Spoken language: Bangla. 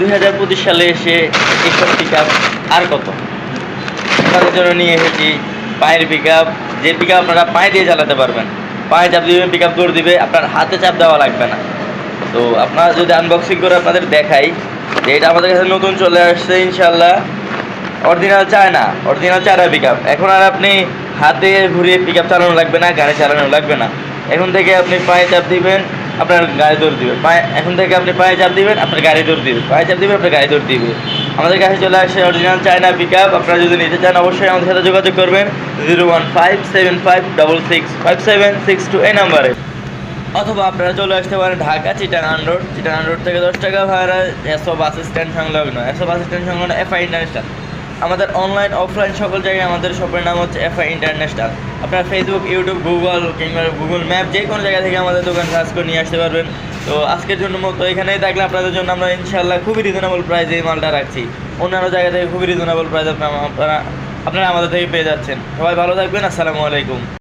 দুই হাজার পঁচিশ সালে এসে এইসব পিক আপ আর কত? আপনাদের জন্য নিয়ে এসেছি পায়ের পিক যে পিকআপ আপনারা পায়ে দিয়ে চালাতে পারবেন, পায়ে চাপ দিবেন পিক আপ দৌড় দিবে, আপনার হাতে চাপ দেওয়া লাগবে না। তো আপনারা যদি আনবক্সিং করে আপনাদের দেখাই যে এটা আমাদের কাছে নতুন চলে আসছে ইনশাল্লাহ অরিজিনাল চায় না অরিজিনাল চায়না পিক এখন আর আপনি হাতে ঘুরিয়ে পিক চালানো লাগবে না, গাড়ি চালানো লাগবে না। এখন থেকে আপনি পায়ে চাপ দিবেন আপনার গাড়ি দৌড় দিবে। পায়ে এখন থেকে আপনি পায়ে চাপ দিবেন, আপনার গাড়ি দৌড় দিবে। পায়ে চাপ দিবেন, আপনার গাড়ি দৌড় দিবে। আমাদের কাছে চলে আসে অরিজিনাল চায়না পিক আপ আপনারা যদি নিতে চান, অবশ্যই আমাদের সাথে যোগাযোগ করবেন। Zero one five seven five double six five seven six two এই নাম্বারে। অথবা আপনারা চলে আসতে পারেন ঢাকা চিটাগাং রোড। চিটাগাং রোড থেকে দশ টাকা ভাড়া, এসো বাস স্ট্যান্ড সংলগ্ন। এসো বাস স্ট্যান্ড সংলগ্ন এফআই ইন্টারন্যাশনাল। আমাদের অনলাইন অফলাইন সকল জায়গায় আমাদের শপের নাম হচ্ছে এফআই ইন্টারন্যাশনাল আপনার ফেসবুক ইউটিউব গুগল কিংবা গুগল ম্যাপ যে কোনো জায়গা থেকে আমাদের দোকান কাজ করে নিয়ে আসতে পারবেন। তো আজকের জন্য মতো এখানেই থাকলে আপনাদের জন্য আমরা ইনশাল্লাহ খুবই রিজনেবল প্রাইসে এই মালটা রাখছি। অন্যান্য জায়গা থেকে খুবই রিজনেবল আপনারা আপনারা আপনারা আমাদের থেকে পেয়ে যাচ্ছেন। সবাই ভালো থাকবেন, আসসালামু আলাইকুম।